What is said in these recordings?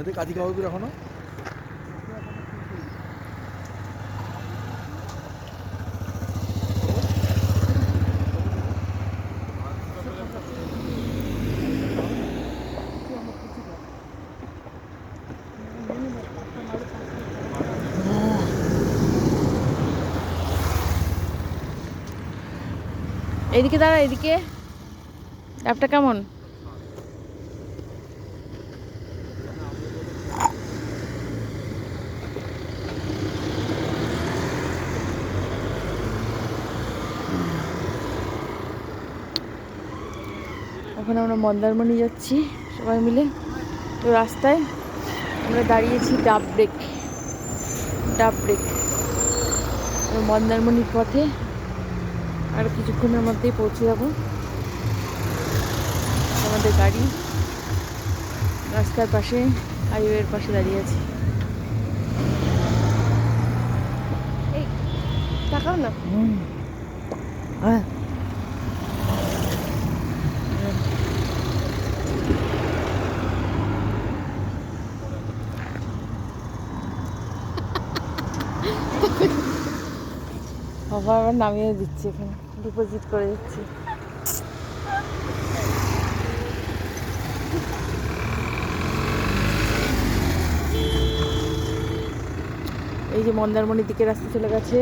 এতে কাঁচি খাওয়া দূর এখনও? এদিকে দাঁড়া এদিকে। ডাবটা কেমন? এখন আমরা মন্দারমণি যাচ্ছি সবাই মিলে। তো রাস্তায় আমরা দাঁড়িয়েছি ডাব ব্রেক ডাব ব্রেক মন্দারমণির পথে আর কিছুক্ষণের মধ্যেই পৌঁছে যাব। আমাদের গাড়ি রাস্তার পাশে হাইওয়ের পাশে দাঁড়িয়ে আছে। এই তাকাও না। বাবা আবার নামিয়ে দিচ্ছে এখানে। ডিপোজিট করে দিচ্ছি। এই যে মন্দারমণির দিকে রাস্তা চলে গেছে।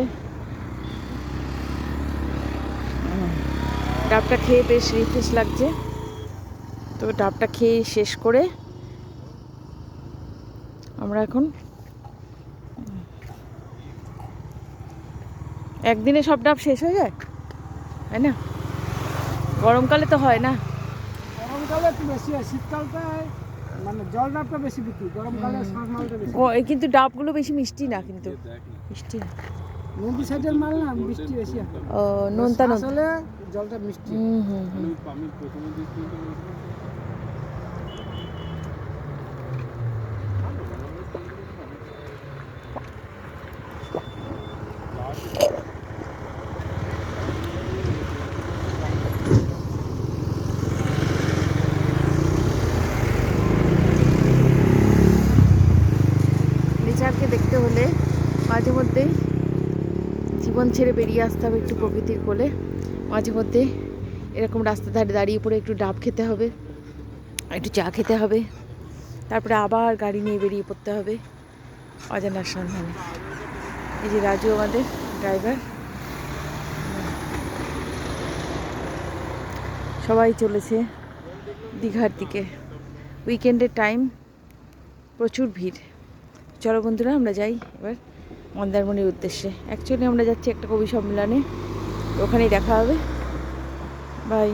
ডাবটা খেয়ে বেশ রিফ্রেশ লাগছে। তো ডাবটা খেয়ে শেষ করে আমরা এখন একদিনে সব ডাব শেষ হয়ে যায়? তাই না? গরমকালে তো হয় না। গরমকালে একটু বেশি হয় শীতকালটায় মানে জল ডাবটা বেশি বিক্রি গরমকালে বেশি কিন্তু ডাবগুলো বেশি মিষ্টি না কিন্তু। মিষ্টি না। নদী সাইডের মাল না বৃষ্টি বেশি হয়। ও নোনতা নোনতা আসলে জলটা মিষ্টি। হুম হুম হুম। মাঝে মধ্যেই জীবন ছেড়ে বেরিয়ে আসতে হবে একটু প্রকৃতির কোলে। মাঝে মধ্যে এরকম রাস্তার ধারে দাঁড়িয়ে পড়ে একটু ডাব খেতে হবে, একটু চা খেতে হবে, তারপরে আবার গাড়ি নিয়ে বেরিয়ে পড়তে হবে অজানার সন্ধানে। এই যে রাজু আমাদের ড্রাইভার সবাই চলেছে দীঘার দিকে। উইকেন্ডের টাইম প্রচুর ভিড়। চলো বন্ধুরা, আমরা যাই এবার। মন্দারমণির উদ্দেশ্যে। অ্যাকচুয়ালি আমরা যাচ্ছি একটা কবি সম্মেলনে। ওখানেই দেখা হবে। বাই